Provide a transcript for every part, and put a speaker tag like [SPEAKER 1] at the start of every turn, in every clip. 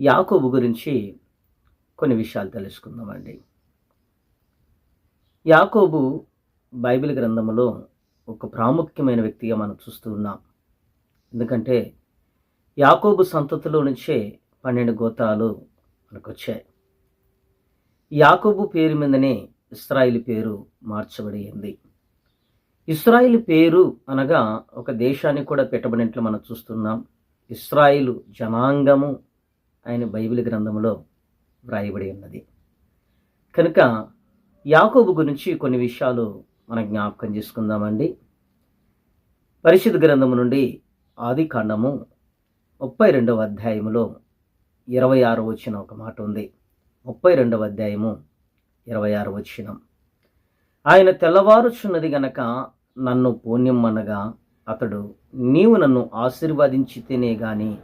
[SPEAKER 1] యాకోబు గురించి కొన్ని విషయాలు తెలుసుకుందామండి. యాకోబు బైబిల్ గ్రంథములో ఒక ప్రాముఖ్యమైన వ్యక్తిగా మనం చూస్తూ ఉన్నాం. ఎందుకంటే యాకోబు సంతతిలో నుంచే పన్నెండు గోత్రాలు మనకు వచ్చాయి యాకోబు పేరు మీదనే ఇస్రాయిల్ పేరు మార్చబడింది ఇస్రాయిల్ పేరు అనగా ఒక దేశాన్ని కూడా పెట్టబడినట్లు మనం చూస్తున్నాం. ఇస్రాయిలు జనాంగము ఆయన బైబిల్ గ్రంథంలో వ్రాయబడి ఉన్నది. కనుక యాకోబు గురించి కొన్ని విషయాలు మనం జ్ఞాపకం చేసుకుందామండి. పరిశుద్ధ గ్రంథము నుండి ఆది కాండము ముప్పై రెండవ అధ్యాయములో ఇరవై ఆరు వచ్చిన ఒక మాట ఉంది. ముప్పై రెండవ అధ్యాయము ఇరవై ఆరు వచ్చినం ఆయన తెల్లవారుచున్నది గనక నన్ను పుణ్యమనగా అతడు నీవు నన్ను ఆశీర్వదించితేనే గాని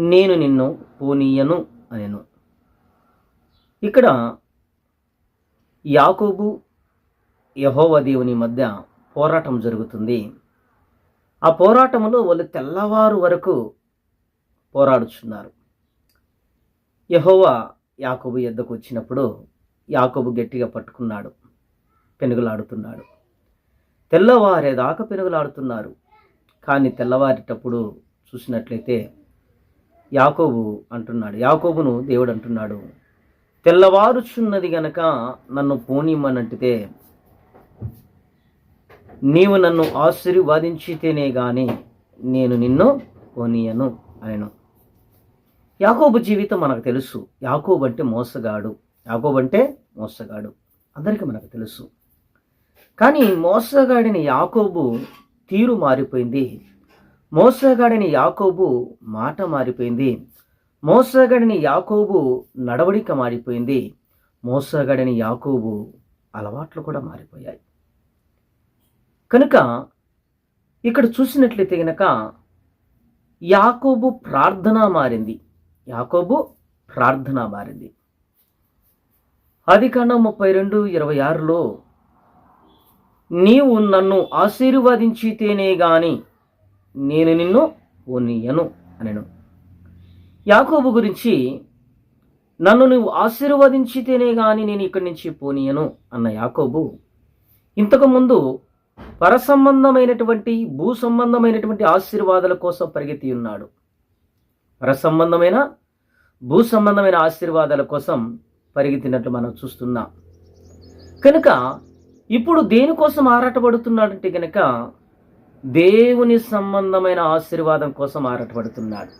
[SPEAKER 1] నేను నిన్ను పోనీయను అనెను. ఇక్కడ యాకోబు యహోవ దేవుని మధ్య పోరాటం జరుగుతుంది. ఆ పోరాటంలో వాళ్ళు తెల్లవారు వరకు పోరాడుచున్నారు. యహోవా యాకోబు ఎద్దకు వచ్చినప్పుడు యాకోబు గట్టిగా పట్టుకున్నాడు పెనుగులాడుతున్నాడు. తెల్లవారేదాకా పెనుగులాడుతున్నారు. కానీ తెల్లవారేటప్పుడు చూసినట్లయితే యాకోబు అంటున్నాడు. యాకోబును దేవుడు అంటున్నాడు తెల్లవారుచున్నది గనక నన్ను పోనీమనంటితే నీవు నన్ను ఆశీర్వాదించితేనే గాని నేను నిన్ను పోనీయను అనెను. యాకోబు జీవితం మనకు తెలుసు. యాకోబు అంటే మోసగాడు. యాకోబు అంటే మోసగాడు. అందరికీ మనకు తెలుసు. కానీ మోసగాడిని యాకోబు తీరు మారిపోయింది. మోసగాడిని యాకోబు మాట మారిపోయింది. మోసగాడిని యాకోబు నడవడిక మారిపోయింది. మోసగాడిని యాకోబు అలవాట్లు కూడా మారిపోయాయి. కనుక ఇక్కడ చూసినట్లయితే గనక యాకోబు ప్రార్థన మారింది. యాకోబు ప్రార్థన మారింది. అది కన్నా ముప్పై రెండు ఇరవై ఆరులో నీవు నన్ను ఆశీర్వదించితేనే గాని నేను నిన్ను ఓనియను అనను. యాకోబు గురించి నన్ను నువ్వు ఆశీర్వదించితేనే కానీ నేను ఇక్కడి నుంచి పోనీయను అన్న యాకోబు ఇంతకుముందు పరసంబంధమైనటువంటి భూ సంబంధమైనటువంటి ఆశీర్వాదాల కోసం పరిగెత్తి ఉన్నాడు. పరసంబంధమైన భూ సంబంధమైన ఆశీర్వాదాల కోసం పరిగెత్తినట్లు మనం చూస్తున్నాం. కనుక ఇప్పుడు దేనికోసం ఆరాటపడుతున్నాడంటే కనుక దేవుని సంబంధమైన ఆశీర్వాదం కోసం ఆరాటపడుతున్నాడు.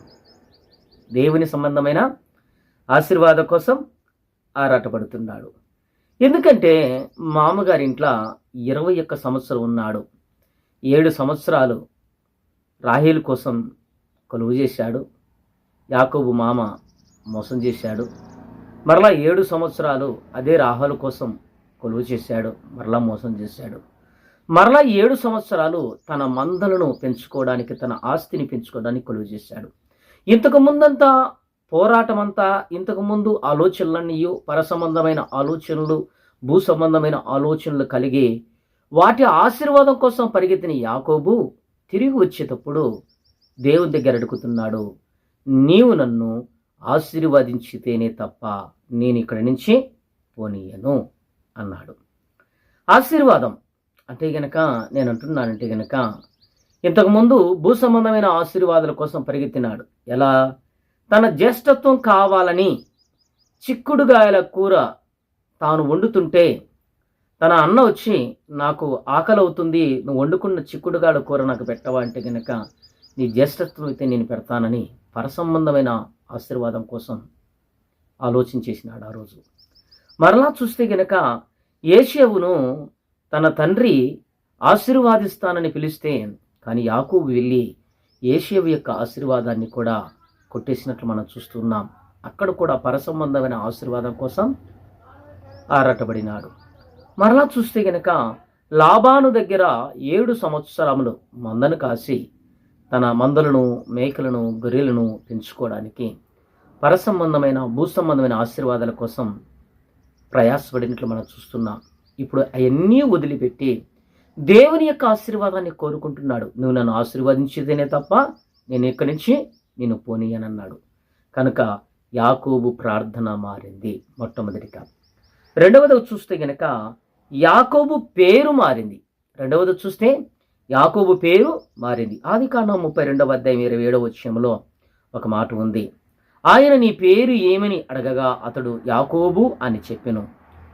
[SPEAKER 1] దేవుని సంబంధమైన ఆశీర్వాదం కోసం ఆరాటపడుతున్నాడు. ఎందుకంటే మామగారి ఇంట్లో ఇరవై ఒక్క సంవత్సరం ఉన్నాడు. ఏడు సంవత్సరాలు రాహేలు కోసం కొలువు చేశాడు. యాకోబు మామ మోసం చేశాడు. మరలా ఏడు సంవత్సరాలు అదే రాహుల కోసం కొలువు చేశాడు. మరలా మోసం చేశాడు. మరలా ఏడు సంవత్సరాలు తన మందలను పెంచుకోవడానికి తన ఆస్తిని పెంచుకోవడానికి కొలువు చేశాడు. ఇంతకు ముందంతా పోరాటం అంతా ఇంతకు ముందు ఆలోచనలన్నీ పరసంబంధమైన ఆలోచనలు భూ సంబంధమైన ఆలోచనలు కలిగి వాటి ఆశీర్వాదం కోసం పరిగెత్తిన యాకోబు తిరిగి వచ్చేటప్పుడు దేవుని దగ్గర అడుగుతున్నాడు నీవు నన్ను ఆశీర్వదించితేనే తప్ప నేను ఇక్కడి నుంచి పోనీయను అన్నాడు. ఆశీర్వాదం అంటే గనక నేను అంటున్నానంటే గనక ఇంతకుముందు భూ సంబంధమైన ఆశీర్వాదాల కోసం పరిగెత్తినాడు. ఎలా? తన జ్యేష్ఠత్వం కావాలని చిక్కుడుగాయల కూర తాను వండుతుంటే తన అన్న వచ్చి నాకు ఆకలి అవుతుంది నువ్వు వండుకున్న చిక్కుడుగాడ కూర నాకు పెట్టవా? అంటే గనక నీ జ్యేష్ఠత్వం అయితే నేను పెడతానని పరసంబంధమైన ఆశీర్వాదం కోసం ఆలోచన చేసినాడు ఆ రోజు. మరలా చూస్తే గనక ఏషియవును తన తండ్రి ఆశీర్వాదిస్తానని పిలిస్తే కానీ యాకూబు వెళ్ళి ఏషియవు యొక్క ఆశీర్వాదాన్ని కూడా కొట్టేసినట్లు మనం చూస్తున్నాం. అక్కడ కూడా పరసంబంధమైన ఆశీర్వాదం కోసం ఆరాటపడినాడు. మరలా చూస్తే గనక లాభాను దగ్గర ఏడు సంవత్సరములు మందను కాసి తన మందలను మేకలను గొర్రెలను పెంచుకోవడానికి పరసంబంధమైన భూసంబంధమైన ఆశీర్వాదాల కోసం ప్రయాసపడినట్లు మనం చూస్తున్నాం. ఇప్పుడు అవన్నీ వదిలిపెట్టి దేవుని యొక్క ఆశీర్వాదాన్ని కోరుకుంటున్నాడు. నువ్వు నన్ను ఆశీర్వదించేదేనే తప్ప నేను ఇక్కడి నుంచి? నేను పోనీయనన్నాడు. కనుక యాకోబు ప్రార్థన మారింది మొట్టమొదటిగా. రెండవది చూస్తే గనక యాకోబు పేరు మారింది. రెండవది చూస్తే యాకోబు పేరు మారింది. ఆది కాండం ముప్పై రెండవ అధ్యాయం ఇరవై ఏడవ విషయంలో ఒక మాట ఉంది. ఆయన నీ పేరు ఏమని అడగగా అతడు యాకోబు అని చెప్పెను.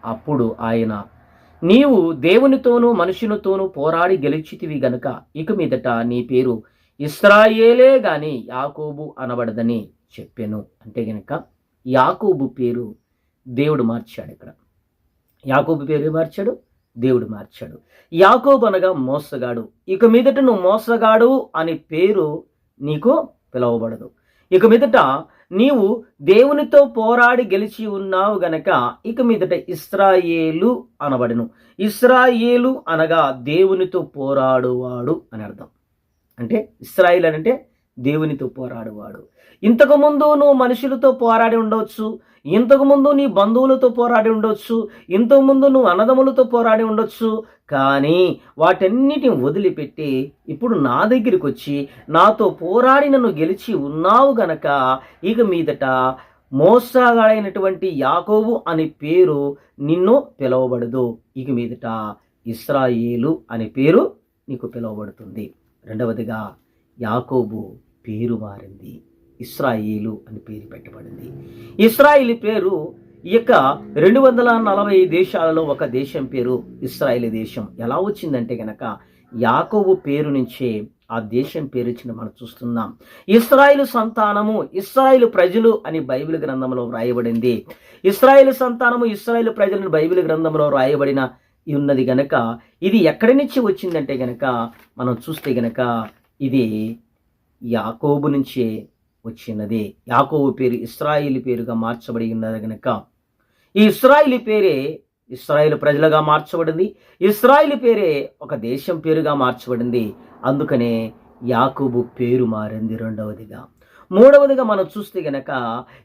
[SPEAKER 1] అప్పుడు ఆయన నీవు దేవునితోనూ మనుషునితోనూ పోరాడి గెలిచితివి గనుక ఇక మీదట నీ పేరు ఇస్రాయేలే గాని యాకోబు అనబడదని చెప్పాను. అంటే గనక యాకోబు పేరు దేవుడు మార్చాడు ఇక్కడ. యాకోబు పేరు మార్చాడు? దేవుడు మార్చాడు. యాకోబు అనగా మోసగాడు. ఇక మీదట నువ్వు మోసగాడు అనే పేరు నీకు పిలవబడదు. ఇక మీదట నీవు దేవునితో పోరాడి గెలిచి ఉన్నావు గనక ఇక మీదట ఇస్రాయేలు అనబడను. ఇస్రాయేలు అనగా దేవునితో పోరాడువాడు అని అర్థం. అంటే ఇస్రాయిల్ అంటే దేవునితో పోరాడువాడు. ఇంతకుముందు నువ్వు మనుషులతో పోరాడి ఉండవచ్చు ఇంతకుముందు నీ బంధువులతో పోరాడి ఉండొచ్చు ఇంతకుముందు నువ్వు అన్నదమ్ములతో పోరాడి ఉండొచ్చు కానీ వాటన్నిటిని వదిలిపెట్టి ఇప్పుడు నా దగ్గరికి వచ్చి నాతో పోరాడి నన్ను గెలిచి ఉన్నావు గనక ఇక మీదట మోసగాడైనటువంటి యాకోబు అనే పేరు నిన్ను పిలవబడదు. ఇక మీదట ఇస్రాయేలు అనే పేరు నీకు పిలువబడుతుంది. రెండవదిగా యాకోబు పేరు మారింది. ఇస్రాయేలు అని పేరు పెట్టబడింది. ఇస్రాయేల్ పేరు ఈ యొక్క రెండు వందల నలభై దేశాలలో ఒక దేశం పేరు ఇస్రాయేల్ దేశం. ఎలా వచ్చిందంటే గనక యాకోబు పేరు నుంచే ఆ దేశం పేరు ఇచ్చిన మనం చూస్తున్నాం. ఇస్రాయిల్ సంతానము ఇస్రాయిల్ ప్రజలు అని బైబిల్ గ్రంథంలో వ్రాయబడింది. ఇస్రాయిల్ సంతానము ఇస్రాయిల్ ప్రజలను బైబిల్ గ్రంథంలో వ్రాయబడిన ఉన్నది గనక ఇది ఎక్కడి నుంచి వచ్చిందంటే గనక మనం చూస్తే గనక ఇది యాకోబు నుంచే వచ్చినది. యాకోవు పేరు ఇస్రాయిల్ పేరుగా మార్చబడి ఉన్నది కనుక ఈ ఇస్రాయిల్ పేరే ఇస్రాయిల్ ప్రజలుగా మార్చబడింది. ఇస్రాయిల్ పేరే ఒక దేశం పేరుగా మార్చబడింది. అందుకనే యాకోబు పేరు మారింది రెండవదిగా. మూడవదిగా మనం చూస్తే గనక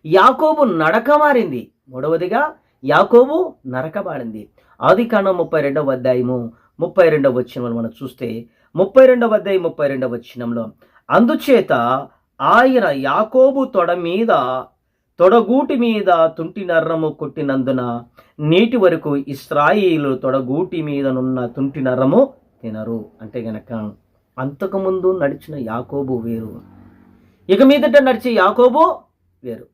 [SPEAKER 1] యాకోబు నడక మారింది. మూడవదిగా యాకోబు నరకబాడింది ఆది కాండం ముప్పై రెండవ అధ్యాయము ముప్పై రెండవ వచ్చినంలో మనం చూస్తే ముప్పై రెండవ అధ్యాయం ముప్పై రెండవ వచ్చినంలో అందుచేత ఆయన యాకోబు తొడ మీద తొడగూటి మీద తుంటి నర్రము కొట్టినందున నేటి వరకు ఇస్రాయిలు తొడగూటి మీదనున్న తుంటి నర్రము తినరు. అంటే గనక అంతకుముందు నడిచిన యాకోబు వేరు. ఇక మీదట నడిచే యాకోబు వేరు.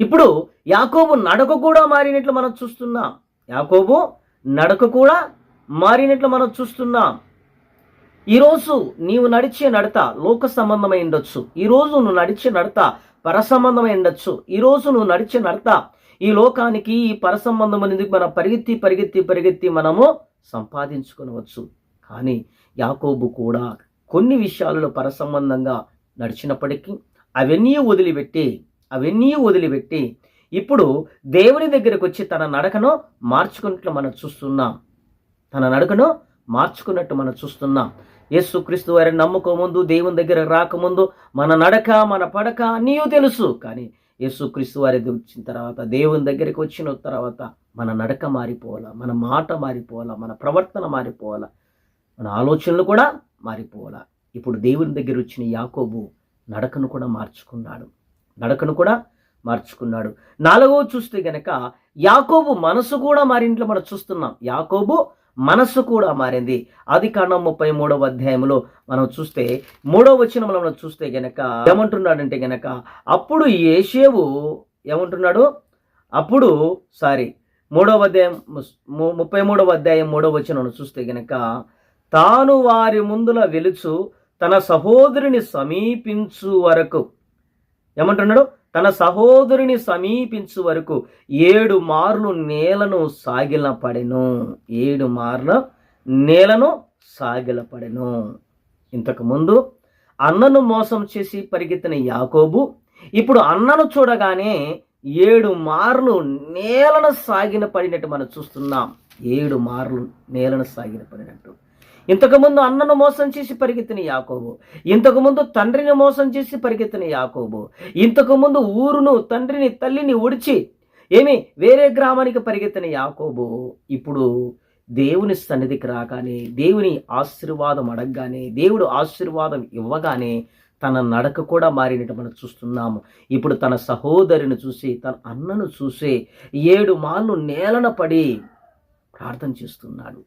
[SPEAKER 1] ఇప్పుడు యాకోబు నడక కూడా మారినట్లు మనం చూస్తున్నాం. యాకోబు నడక కూడా మారినట్లు మనం చూస్తున్నాం. ఈరోజు నీవు నడిచే నడత లోక సంబంధమై ఉండొచ్చు. ఈరోజు నువ్వు నడిచే నడత పర సంబంధమై ఉండొచ్చు ఈరోజు నువ్వు నడిచే నడత ఈ లోకానికి ఈ పర సంబంధం అనేది మనం పరిగెత్తి పరిగెత్తి పరిగెత్తి మనము సంపాదించుకునవచ్చు. కానీ యాకోబు కూడా కొన్ని విషయాలలో పర సంబంధంగా నడిచినప్పటికీ అవన్నీ వదిలిపెట్టి అవన్నీ వదిలిపెట్టి ఇప్పుడు దేవుని దగ్గరకు వచ్చి తన నడకను మార్చుకున్నట్లు మనం చూస్తున్నాం. తన నడకను మార్చుకున్నట్టు మనం చూస్తున్నాం. యేసుక్రీస్తు వారిని నమ్ముకోముందు దేవుని దగ్గర రాకముందు మన నడక మన పడక నీవు తెలుసు. కానీ యేసుక్రీస్తు వారి వచ్చిన తర్వాత దేవుని దగ్గరికి వచ్చిన తర్వాత మన నడక మారిపోవాలా? మన మాట మారిపోవాలా? మన ప్రవర్తన మారిపోవాలా? మన ఆలోచనలు కూడా మారిపోవాలా? ఇప్పుడు దేవుని దగ్గర వచ్చిన యాకోబు నడకను కూడా మార్చుకున్నాడు. నడకను కూడా మార్చుకున్నాడు. నాలుగవ చూస్తే గనక యాకోబు మనసు కూడా మారింట్లో మనం చూస్తున్నాం. యాకోబు మనస్సు కూడా మారింది. అది కాండం ముప్పై మూడవ అధ్యాయంలో మనం చూస్తే మూడవ వచనంలో మనం చూస్తే గనక ఏమంటున్నాడంటే గనక అప్పుడు ఏషేవు ఏమంటున్నాడు? అప్పుడు సారీ మూడవ అధ్యాయం ముప్పై మూడవ అధ్యాయం మూడవ వచనం చూస్తే గనక తాను వారి ముందుల వెలుచు తన సహోదరుని సమీపించు వరకు. ఏమంటున్నాడు? తన సహోదరుని సమీపించు వరకు ఏడు మార్లు నేలను సాగిలపడెను. ఏడు మార్ల నేలను సాగిలపడెను. పడెను అన్నను మోసం చేసి పరిగెత్తిన యాకోబు ఇప్పుడు అన్నను చూడగానే ఏడు మార్లు నేలను సాగిన పడినట్టు మనం చూస్తున్నాం. ఏడు మార్లు నేలను సాగిన పడినట్టు ఇంతకుముందు అన్నను మోసం చేసి పరిగెత్తిన యాకోబు ఇంతకుముందు తండ్రిని మోసం చేసి పరిగెత్తిన యాకోబు ఇంతకుముందు ఊరును తండ్రిని తల్లిని ఉడిచి ఏమి వేరే గ్రామానికి పరిగెత్తిన యాకోబు ఇప్పుడు దేవుని సన్నిధికి రాగానే దేవుని ఆశీర్వాదం అడగగానే దేవుడు ఆశీర్వాదం ఇవ్వగానే తన నడక కూడా మారినట్టు మనం చూస్తున్నాము. ఇప్పుడు తన సహోదరిని చూసి తన అన్నను చూసి ఏడు మార్లు నేలన పడి ప్రార్థన చేస్తున్నాడు.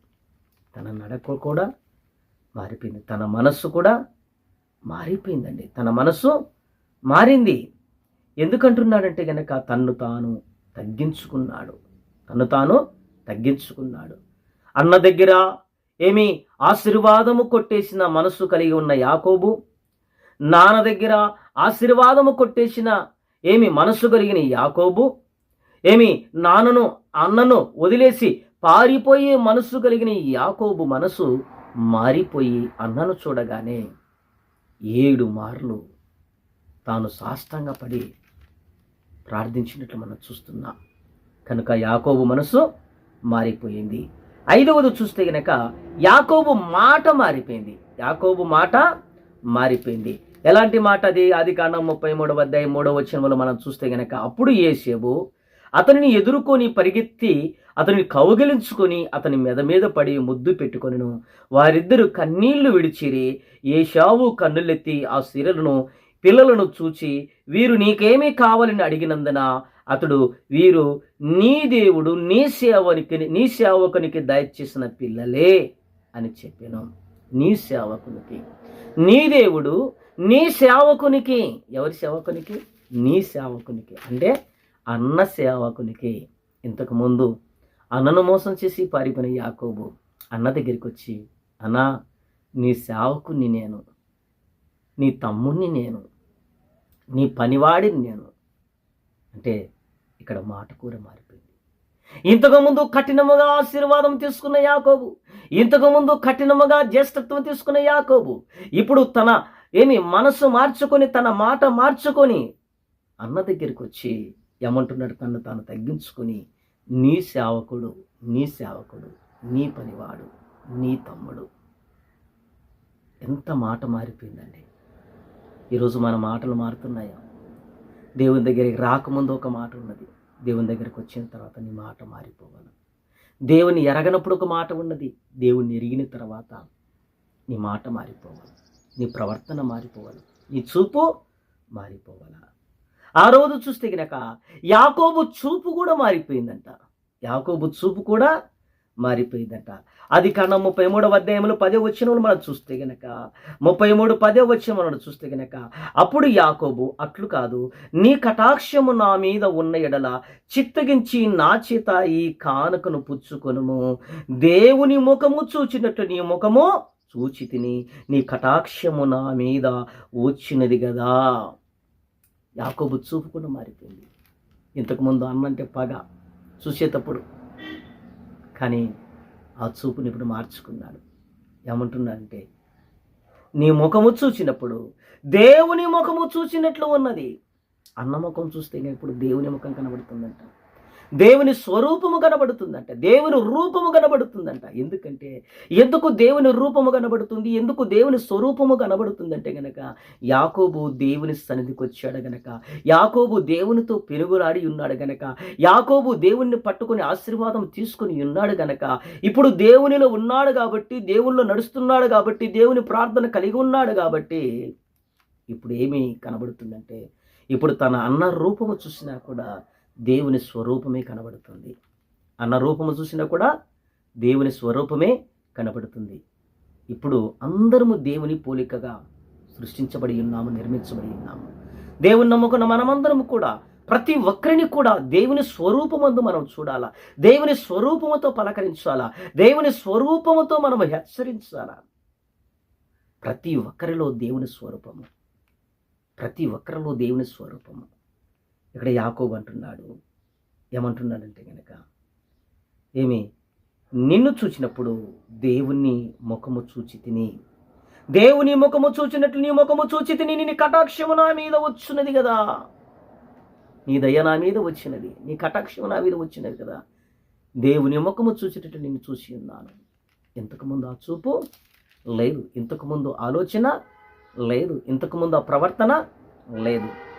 [SPEAKER 1] తన నడక కూడా మారిపోయింది. తన మనస్సు కూడా మారిపోయిందండి. తన మనస్సు మారింది. ఎందుకంటున్నాడంటే గనక తన్ను తాను తగ్గించుకున్నాడు. తను తాను తగ్గించుకున్నాడు. అన్న దగ్గర ఏమి ఆశీర్వాదము కొట్టేసిన మనస్సు కలిగి ఉన్న యాకోబు నాన్న దగ్గర ఆశీర్వాదము కొట్టేసిన ఏమి మనస్సు కలిగిన యాకోబు ఏమి నాన్నను అన్నను వదిలేసి పారిపోయే మనస్సు కలిగిన యాకోబు మనసు మారిపోయి అన్నను చూడగానే ఏడు మార్లు తాను సాష్టంగా పడి ప్రార్థించినట్లు మనం చూస్తున్నాం. కనుక యాకోబు మనసు మారిపోయింది. ఐదవది చూస్తే గనక యాకోబు మాట మారిపోయింది. యాకోబు మాట మారిపోయింది. ఎలాంటి మాట అది? అది కాండం ముప్పై మూడవ అధ్యాయం మూడవ వచనంలో మనం చూస్తే గనక అప్పుడు ఏసేబు అతనిని ఎదుర్కొని పరిగెత్తి అతనిని కౌగిలించుకొని అతని మెద మీద పడి ముద్దు పెట్టుకొనిను. వారిద్దరు కన్నీళ్ళు విడిచిరి. ఏషావు కన్నులెత్తి ఆ సిరలను పిల్లలను చూచి వీరు నీకేమీ కావాలని అడిగినందున అతడు వీరు నీ దేవుడు నీ సేవనికి నీ సేవకునికి దయచేసిన పిల్లలే అని చెప్పాను. నీ సేవకునికి. నీ దేవుడు నీ సేవకునికి. ఎవరి సేవకునికి? నీ సేవకునికి. అంటే అన్న సేవకునికి ఇంతకుముందు అన్నను మోసం చేసి పారిపోయిన యాకోబు అన్న దగ్గరికి వచ్చి అన్నా నీ సేవకుని నేను నీ తమ్ముణ్ణి నేను నీ పనివాడిని నేను. అంటే ఇక్కడ మాట కూర మారిపోయింది. ఇంతకుముందు కఠినముగా ఆశీర్వాదం తీసుకున్న యాకోబు ఇంతకుముందు కఠినముగా జ్యేష్ఠత్వం తీసుకున్న యాకోబు ఇప్పుడు తన ఏమి మనసు మార్చుకొని తన మాట మార్చుకొని అన్న దగ్గరికి వచ్చి ఏమంటున్నాడు? తను తాను తగ్గించుకొని నీ సేవకుడు నీ సేవకుడు నీ పనివాడు నీ తమ్ముడు. ఎంత మాట మారిపోయిందండి. ఈరోజు మన మాటలు మారుతున్నాయా? దేవుని దగ్గరికి రాకముందు ఒక మాట ఉన్నది. దేవుని దగ్గరికి వచ్చిన తర్వాత నీ మాట మారిపోవాలి. దేవుని ఎరగనప్పుడు ఒక మాట ఉన్నది. దేవుని ఎరిగిన తర్వాత నీ మాట మారిపోవాలి. నీ ప్రవర్తన మారిపోవాలి. నీ చూపు మారిపోవాలా? ఆ రోజు చూస్తే గనక యాకోబు చూపు కూడా మారిపోయిందంట. యాకోబు చూపు కూడా మారిపోయిందంట. అది కన్నా ముప్పై మూడవ అధ్యాయంలో పదే వచ్చిన మనం చూస్తే గనక ముప్పై మూడు పదే వచ్చిన మనం చూస్తే గనక అప్పుడు యాకోబు అట్లు కాదు నీ కటాక్షము నా మీద ఉన్న ఎడల చిత్తగించి నా చేత ఈ కానుకను పుచ్చుకొనుము. దేవుని ముఖము చూచినట్టు నీ ముఖము చూచి తిని నీ కటాక్షము నా మీద వచ్చినది కదా యాకోబు చూపు కూడా మారిపోయింది. ఇంతకుముందు అన్నంటే పగ చూసేటప్పుడు. కానీ ఆ చూపుని ఇప్పుడు మార్చుకున్నాడు. ఏమంటున్నాడంటే నీ ముఖము చూసినప్పుడు దేవుని ముఖము చూసినట్లు ఉన్నది. అన్న ముఖం చూస్తే ఇప్పుడు దేవుని ముఖం కనబడుతుందంట. దేవుని స్వరూపము కనబడుతుందంట. దేవుని రూపము కనబడుతుందంట. ఎందుకంటే ఎందుకు దేవుని రూపము కనబడుతుంది? ఎందుకు దేవుని స్వరూపము కనబడుతుందంటే గనక యాకోబు దేవుని సన్నిధికి వచ్చాడు గనక యాకోబు దేవునితో పెరుగులాడి ఉన్నాడు గనక యాకోబు దేవుణ్ణి పట్టుకుని ఆశీర్వాదం తీసుకుని ఉన్నాడు గనక ఇప్పుడు దేవునిలో ఉన్నాడు కాబట్టి దేవుల్లో నడుస్తున్నాడు కాబట్టి దేవుని ప్రార్థన కలిగి ఉన్నాడు కాబట్టి ఇప్పుడు ఏమి కనబడుతుందంటే ఇప్పుడు తన అన్న రూపము చూసినా కూడా దేవుని స్వరూపమే కనబడుతుంది. అన్న రూపము చూసినా కూడా దేవుని స్వరూపమే కనబడుతుంది. ఇప్పుడు అందరము దేవుని పోలికగా సృష్టించబడి ఉన్నాము నిర్మించబడి ఉన్నాము. దేవుని నమ్ముకున్న మనమందరము కూడా ప్రతి ఒక్కరిని కూడా దేవుని స్వరూపమందు మనం చూడాలా? దేవుని స్వరూపముతో పలకరించాలా? దేవుని స్వరూపముతో మనం హెచ్చరించాలా? ప్రతి ఒక్కరిలో దేవుని స్వరూపము. ప్రతి ఒక్కరిలో దేవుని స్వరూపము. ఇక్కడ యాకోబు అంటున్నాడు. ఏమంటున్నాడంటే కనుక ఏమి నిన్ను చూచినప్పుడు దేవుని ముఖము చూచి తిని దేవుని ముఖము చూచినట్లు నీ ముఖము చూచి తిని నీ కటాక్షము నా మీద వచ్చినది కదా. నీ దయ నా మీద వచ్చినది నీ కటాక్షము నా మీద వచ్చినది కదా. దేవుని ముఖము చూచేటట్టు నిన్ను చూసి ఉన్నాను. ఇంతకుముందు ఆ చూపు లేదు. ఇంతకుముందు ఆలోచన లేదు. ఇంతకుముందు ఆ ప్రవర్తన లేదు.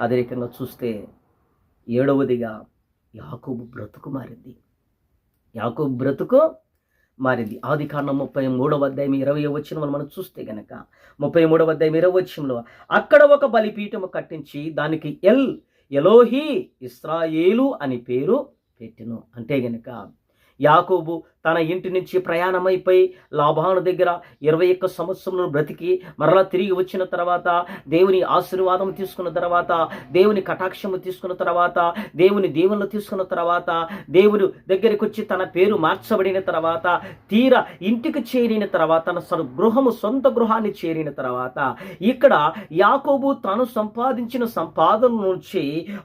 [SPEAKER 1] అదే రకంగా చూస్తే ఏడవదిగా యాకోబు బ్రతుకు మారింది. యాకోబు బ్రతుకు మారింది. ఆది కాండం ముప్పై మూడవ అధ్యాయం ఇరవై వచ్చిన మనం చూస్తే గనక ముప్పై మూడవ అధ్యాయం ఇరవై వచ్చంలో అక్కడ ఒక బలిపీఠము కట్టించి దానికి ఎల్ ఎలోహి ఇస్రాయేలు అని పేరు పెట్టెను. అంటే గనక యాకోబు తన ఇంటి నుంచి ప్రయాణమైపోయి లాభాను దగ్గర ఇరవై ఒక్క సంవత్సరంలో బ్రతికి మరలా తిరిగి వచ్చిన తర్వాత దేవుని ఆశీర్వాదం తీసుకున్న తర్వాత దేవుని కటాక్షము తీసుకున్న తర్వాత దేవుని దీవెనలు తీసుకున్న తర్వాత దేవుడు దగ్గరికి వచ్చి తన పేరు మార్చబడిన తర్వాత తీర ఇంటికి చేరిన తర్వాత తన సొ- గృహము సొంత గృహాన్ని చేరిన తర్వాత ఇక్కడ యాకోబు తాను సంపాదించిన సంపాదన నుంచి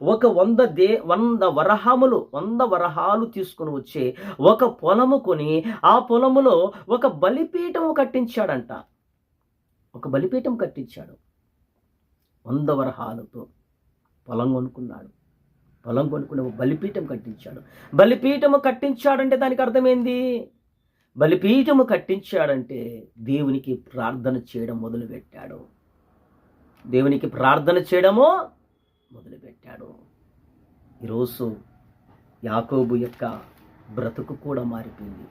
[SPEAKER 1] ఒక వంద దే వంద వరహములు వంద వరహాలు తీసుకుని వచ్చి ఒక పొలము కొని ఆ పొలములో ఒక బలిపీఠము కట్టించాడంట. ఒక బలిపీఠం కట్టించాడు. వంద వరహాలతో పొలం కొనుక్కున్నాడు. పొలం కొనుక్కుని ఒక బలిపీఠం కట్టించాడు. బలిపీఠము కట్టించాడంటే దానికి అర్థమైంది? బలిపీఠము కట్టించాడంటే దేవునికి ప్రార్థన చేయడం మొదలుపెట్టాడు. దేవునికి ప్రార్థన చేయడము మొదలుపెట్టాడు. ఈరోజు యాకోబు యొక్క బ్రతుకు కూడా మారిపోయింది.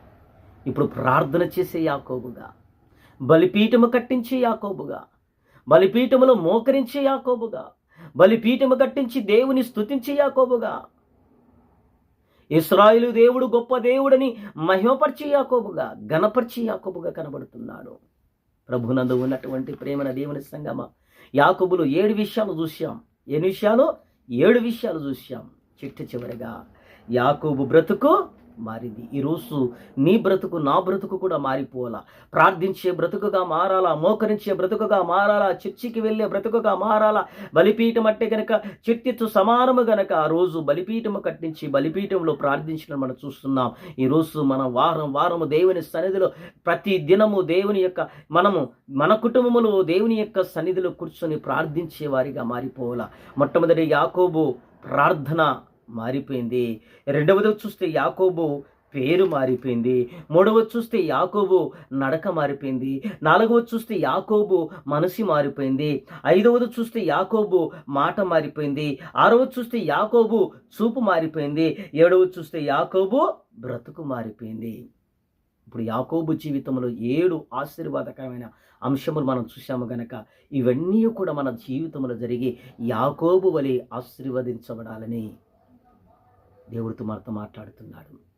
[SPEAKER 1] ఇప్పుడు ప్రార్థన చేసే యాకోబుగా బలిపీఠము కట్టించే యాకోబుగా బలిపీఠములో మోకరించే యాకోబుగా బలిపీఠము కట్టించి దేవుని స్థుతించే యాకోబుగా ఇస్రాయిలు దేవుడు గొప్ప దేవుడని మహిమపరిచే యాకోబుగా గణపరిచే యాకోబుగా కనబడుతున్నాడు. ప్రభునందు ఉన్నటువంటి ప్రేమన దేవుని సంగమ. యాకోబులు ఏడు విషయాలు చూశాం. ఎన్ని విషయాలు? ఏడు విషయాలు చూశాం. చిట్ట చివరిగా యాకోబు బ్రతుకు మారింది. ఈరోజు నీ బ్రతుకు నా బ్రతుకు కూడా మారిపోవాలా? ప్రార్థించే బ్రతుకుగా మారాలా? మోకరించే బ్రతుకుగా మారాలా? చర్చికి వెళ్ళే బ్రతుకుగా మారాలా? బలిపీఠం అంటే గనక చర్చితో సమానము గనక ఆ రోజు బలిపీఠము కట్టించి బలిపీఠంలో ప్రార్థించడం మనం చూస్తున్నాం. ఈరోజు మన వారం వారము దేవుని సన్నిధిలో ప్రతి దినము దేవుని యొక్క మనము మన కుటుంబములో దేవుని యొక్క సన్నిధిలో కూర్చొని ప్రార్థించే వారిగా మారిపోవాలా? మొట్టమొదటి యాకోబు ప్రార్థన మారిపోయింది. రెండవది చూస్తే యాకోబు పేరు మారిపోయింది. మూడవ చూస్తే యాకోబు నడక మారిపోయింది. నాలుగవ చూస్తే యాకోబు మనసి మారిపోయింది. ఐదవది చూస్తే యాకోబు మాట మారిపోయింది. ఆరవ చూస్తే యాకోబు చూపు మారిపోయింది. ఏడవ చూస్తే యాకోబు బ్రతుకు మారిపోయింది. ఇప్పుడు యాకోబు జీవితంలో ఏడు ఆశీర్వాదకరమైన అంశములు మనం చూసాము గనక ఇవన్నీ కూడా మన జీవితంలో జరిగి యాకోబు వలె ఆశీర్వదించబడాలని దేవుడితో మనతో మాట్లాడుతున్నాడు.